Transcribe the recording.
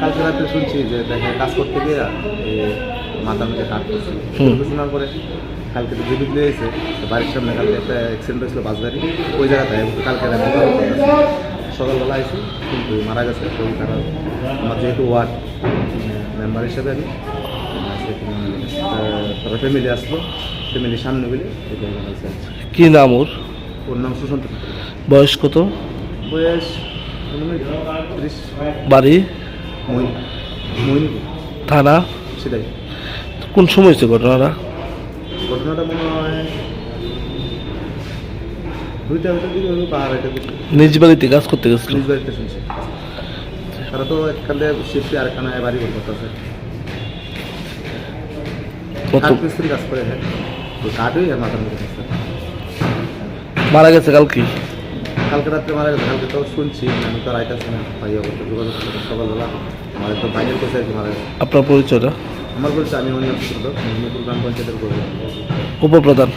কালকে রাত্রে শুনছি যে দেখে কাজ করতে গিয়ে মাথার মধ্যে কাট করছে। শোনার পরে কালকে তো জীবিত লেগেছে বাড়ির সামনে কালকে একটা অ্যাক্সিডেন্ট হয়েছিল বাস গাড়ি ওই জায়গাতে কালকে সকালবেলা আইসি কিন্তু মারা গেছে। তো তারা আমার যেহেতু ওয়ার্ড মেম্বার হিসেবে আমি তারা ফ্যামিলি আসলো ফ্যামিলির সামনে এটা কি নাম ওর? ওর নাম সুশান্ত। বয়স কত? বয়স বাড়ি? থানা? সেটাই। কোন সময় হয়েছে ঘটনাটা? ঘটনাটা মনে হয় দুইটা ওইটার দিকে হলো বা আড়াইটার দিকে। নিজ বাড়িতে কাজ করতে গেছিল? নিজ বাড়িতে শুনছি। তারা তো একখানে শিফটে আরেকখানে বাড়ি কত কাঠ মিস্ত্রি কাজ করে হ্যাঁ। তো কাঠই আর মাথার মধ্যে মারা গেছে কালকে? কালকে রাত্রে মারা গেছে কালকে তো শুনছি আমি তো রাইটার না ভাইয়া করতে যোগাযোগ করতে সকালবেলা। আমার একদম ফাইনাল করছে আর কি মারা গেছে। আপনার পরিচয়টা? আমার বলছে আমি গ্রাম পঞ্চায়েতের উপপ্রধান।